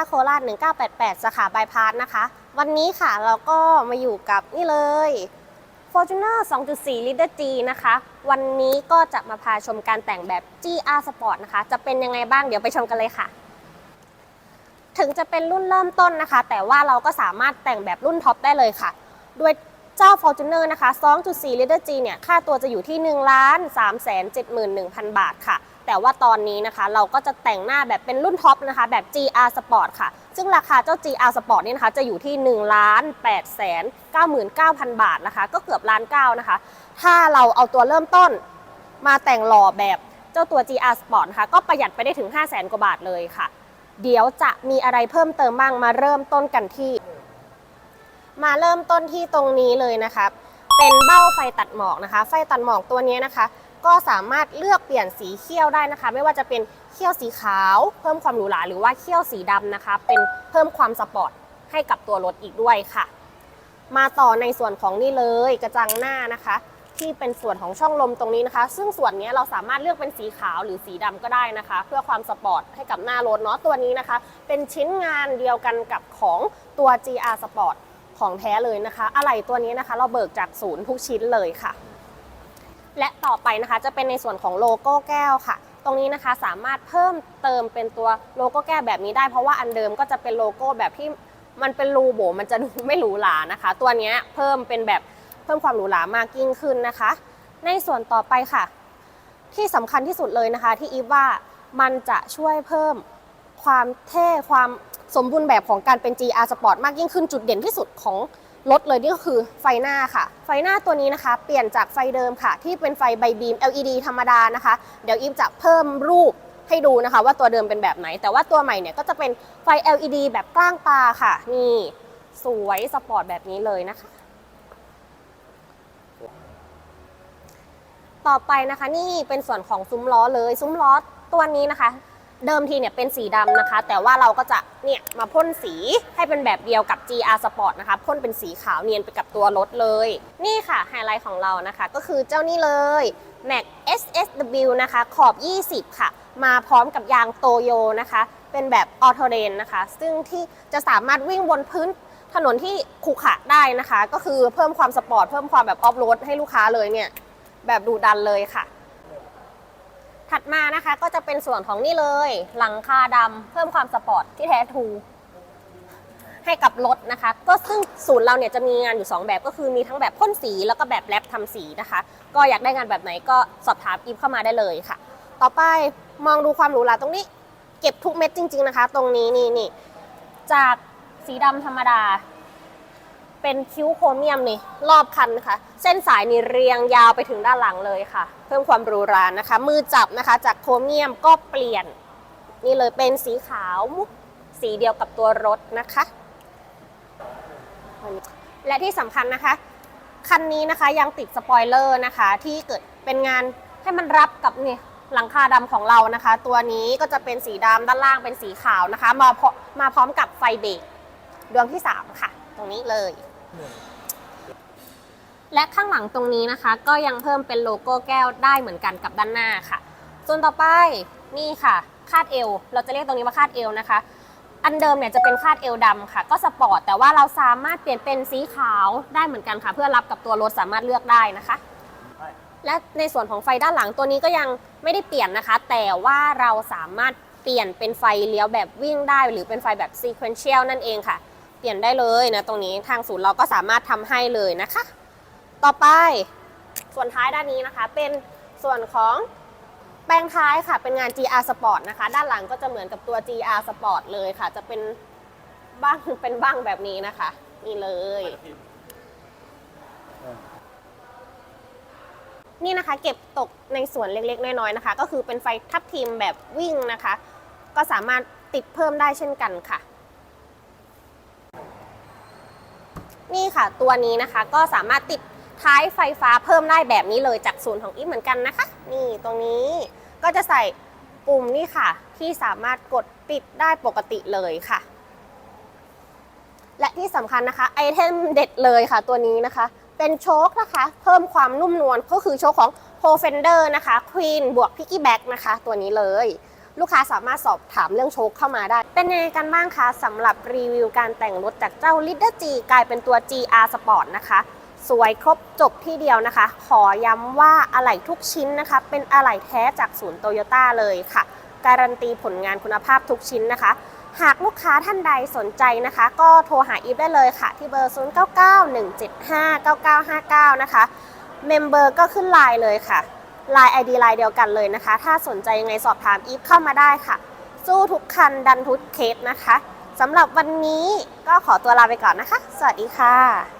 โตโยต้าโคราช 1988 สาขาบายพาสนะคะ วันนี้ค่ะเราก็มาอยู่กับนี่เลย Fortuner 2.4 Liter G นะคะ วันนี้ก็จะมาพาชมการแต่งแบบ GR Sport นะคะ จะเป็นยังไงบ้างเดี๋ยวไปชมกันเลยค่ะ ถึงจะเป็นรุ่นเริ่มต้นนะคะ แต่ว่าเราก็สามารถแต่งแบบรุ่นท็อปได้เลยค่ะ โดยเจ้า Fortuner นะคะ 2.4 Liter G เนี่ย ค่าตัวจะอยู่ที่ 1 3 7 1 0 0 0 บาทค่ะ แต่ว่าตอนนี้นะคะเราก็จะแต่งหน้าแบบเป็นรุ่นท็อปนะคะ แบบ GR Sport ค่ะ ซึ่งราคาเจ้า GR Sport นี่นะคะ จะอยู่ที่ 1 8 9 9 0 0 0 บาทนะคะ ก็เกือบล้านเก้านะคะ ถ้าเราเอาตัวเริ่มต้นมาแต่งหล่อแบบเจ้าตัว GR Sport นะคะ ก็ประหยัดไปได้ถึง 5 0 0 0 0 0 กว่าบาทเลยค่ะ เดี๋ยวจะมีอะไรเพิ่มเติมบ้างมาเริ่มต้นกันที่ มาเริ่มต้นที่ตรงนี้เลยนะคะเป็นเบ้าไฟตัดหมอกนะคะ ไฟตัดหมอกตัวนี้นะคะ ก็สามารถเลือกเปลี่ยนสีเขี้ยวได้นะคะ ไม่ว่าจะเป็นเขี้ยวสีขาว เพิ่มความหรูหราหรือว่าเขี้ยวสีดำนะคะ เป็นเพิ่มความสปอร์ตให้กับตัวรถอีกด้วยค่ะ มาต่อในส่วนของนี่เลยกระจังหน้านะคะ ที่เป็นส่วนของช่องลมตรงนี้นะคะ ซึ่งส่วนนี้เราสามารถเลือกเป็นสีขาวหรือสีดำก็ได้นะคะ เพื่อความสปอร์ตให้กับหน้ารถเนาะตัวนี้นะคะ เป็นชิ้นงานเดียวกันกับของตัว GR Sport ของแท้เลยนะคะ อะไหล่ตัวนี้นะคะ เราเบิกจากศูนย์ทุกชิ้นเลยค่ะ และต่อไปนะคะจะเป็นในส่วนของโลโก้แก้วค่ะ ตรงนี้นะคะสามารถเพิ่มเติมเป็นตัวโลโก้แก้วแบบนี้ได้ เพราะว่าอันเดิมก็จะเป็นโลโก้แบบที่มันเป็นรูโบมันจะดูไม่หรูหรานะคะ ตัวนี้เพิ่มเป็นแบบเพิ่มความหรูหรามากยิ่งขึ้นนะคะ ในส่วนต่อไปค่ะ ที่สำคัญที่สุดเลยนะคะ ที่อีฟว่ามันจะช่วยเพิ่มความเท่ความสมบูรณ์แบบของการเป็น GR Sport มากยิ่งขึ้นจุดเด่นที่สุดของ รถเลยนี่ก็คือไฟหน้าค่ะ ไฟหน้าตัวนี้นะคะ เปลี่ยนจากไฟเดิมค่ะ ที่เป็นไฟใบบีม LED ธรรมดานะคะ เดี๋ยวอีฟจะเพิ่มรูปให้ดูนะคะว่าตัวเดิมเป็นแบบไหน แต่ว่าตัวใหม่เนี่ยก็จะเป็นไฟ LED แบบกล้างตาค่ะ นี่สวยสปอร์ตแบบนี้เลยนะคะ ต่อไปนะคะนี่เป็นส่วนของซุ้มล้อเลย ซุ้มล้อตัวนี้นะคะ เดิมทีเนี่ยเป็นสีดำนะคะ แต่ว่าเราก็จะเนี่ยมาพ่นสีให้เป็นแบบเดียวกับ GR Sport นะคะพ่นเป็นสีขาวเนียนไปกับตัวรถเลย นี่ค่ะไฮไลท์ของเรานะคะ ก็คือเจ้านี่เลย Mac SSW นะคะขอบ 20 ค่ะ มาพร้อมกับยางโตโยนะคะ เป็นแบบออโตเดนนะคะ ซึ่งที่จะสามารถวิ่งบนพื้นถนนที่ขรุขระได้นะคะ ก็คือเพิ่มความสปอร์ตเพิ่มความแบบออฟโรดให้ลูกค้าเลยเนี่ยแบบดูดันเลยค่ะ ถัดมานะคะก็จะเป็นส่วนของนี่เลย หลังคาดำเพิ่มความสปอร์ตที่แท้ทรูให้กับรถนะคะ ก็ซึ่งศูนย์เราเนี่ยจะมีงานอยู่ 2 แบบก็คือมีทั้งแบบพ่นสีแล้วก็แบบแรปทำสีนะคะ ก็อยากได้งานแบบไหนก็สอบถามอีฟเข้ามาได้เลยค่ะ ต่อไปมองดูความหรูหราตรงนี้ เก็บทุกเม็ดจริง ๆนะคะ ตรงนี้นี่นี่จากสีดำธรรมดา เป็นคิ้วโครเมียมนี่รอบคันนะคะเส้นสายนี่เรียงยาวไปถึงด้านหลังเลยค่ะ เพิ่มความรูรานะคะ มือจับนะคะ จากโครเมียมก็เปลี่ยน นี่เลยเป็นสีขาวมุกสีเดียวกับตัวรถนะคะ และที่สำคัญนะคะ คันนี้นะคะยังติดสปอยเลอร์นะคะ ที่เกิดเป็นงานให้มันรับกับเนี่ยหลังคาดำของเรานะคะ ตัวนี้ก็จะเป็นสีดำด้านล่างเป็นสีขาวนะคะ มาพอมมาพร้อมกับไฟเบรกดวงที่ 3 ค่ะ ตรงนี้เลย และข้างหลังตรงนี้นะคะ ก็ยังเพิ่มเป็นโลโก้แก้วได้เหมือนกันกับด้านหน้าค่ะ ส่วนต่อไปนี่ค่ะ คาดเอว เราจะเรียกตรงนี้ว่าคาดเอวนะคะ อันเดิมเนี่ยจะเป็นคาดเอวดำค่ะ ก็สปอร์ตแต่ว่าเราสามารถเปลี่ยนเป็นสีขาวได้เหมือนกันค่ะ เพื่อรับกับตัวรถสามารถเลือกได้นะคะ และในส่วนของไฟด้านหลังตัวนี้ก็ยังไม่ได้เปลี่ยนนะคะ แต่ว่าเราสามารถเปลี่ยนเป็นไฟเลี้ยวแบบวิ่งได้ หรือเป็นไฟแบบ sequential นั่นเองค่ะ เปลี่ยนได้เลยนะตรงนี้ทางศูนย์เราก็สามารถทำให้เลยนะคะ ต่อไปส่วนท้ายด้านนี้นะคะ เป็นส่วนของแปลงท้ายค่ะ เป็นงาน GR Sport นะคะ ด้านหลังก็จะเหมือนกับตัว GR Sport เลยค่ะ จะเป็นบ้างเป็นบ้างแบบนี้นะคะนี่เลยนี่นะคะ เก็บตกในส่วนเล็กๆ น้อยๆนะคะ ก็คือเป็นไฟทับทิมแบบวิ่งนะคะ ก็สามารถติดเพิ่มได้เช่นกันค่ะ นี่ค่ะ ตัวนี้นะคะก็สามารถติดท้ายไฟฟ้าเพิ่มได้แบบนี้เลยจากศูนย์ของอีฟเหมือนกันนะคะ นี่ตรงนี้ก็จะใส่ปุ่มนี่ค่ะ ที่สามารถกดปิดได้ปกติเลยค่ะ และที่สำคัญนะคะไอเทมเด็ดเลยค่ะ ตัวนี้นะคะ เป็นโชคนะคะ เพิ่มความนุ่มนวลก็คือโชคของโ p r o f e n d e r นะคะ Queen บวก Piggyback นะคะ ตัวนี้เลย ลูกค้าสามารถสอบถามเรื่องโชคเข้ามาได้ เป็นยังไงกันบ้างคะสำหรับรีวิวการแต่งรถจากเจ้า l e a d e r G กลายเป็นตัว GR Sport นะคะ สวยครบจบที่เดียวนะคะ ขอย้ำว่าอะไหล่ทุกชิ้นนะคะ เป็นอะไหล่แท้จากศูนย์โตโยต้าเลยค่ะ การันตีผลงานคุณภาพทุกชิ้นนะคะ หากลูกค้าท่านใดสนใจนะคะ ก็โทรหาอีฟได้เลยค่ะ ที่เบอร์ 0991759959 นะคะ เมมเบอร์ก็ขึ้นไลน์เลยค่ะ ไลน์ ID ไลน์เดียวกันเลยนะคะ ถ้าสนใจยังไงสอบถามอีฟเข้ามาได้ค่ะ สู้ทุกคันดันทุกเคสนะคะสำหรับวันนี้ก็ขอตัวลาไปก่อนนะคะ สวัสดีค่ะ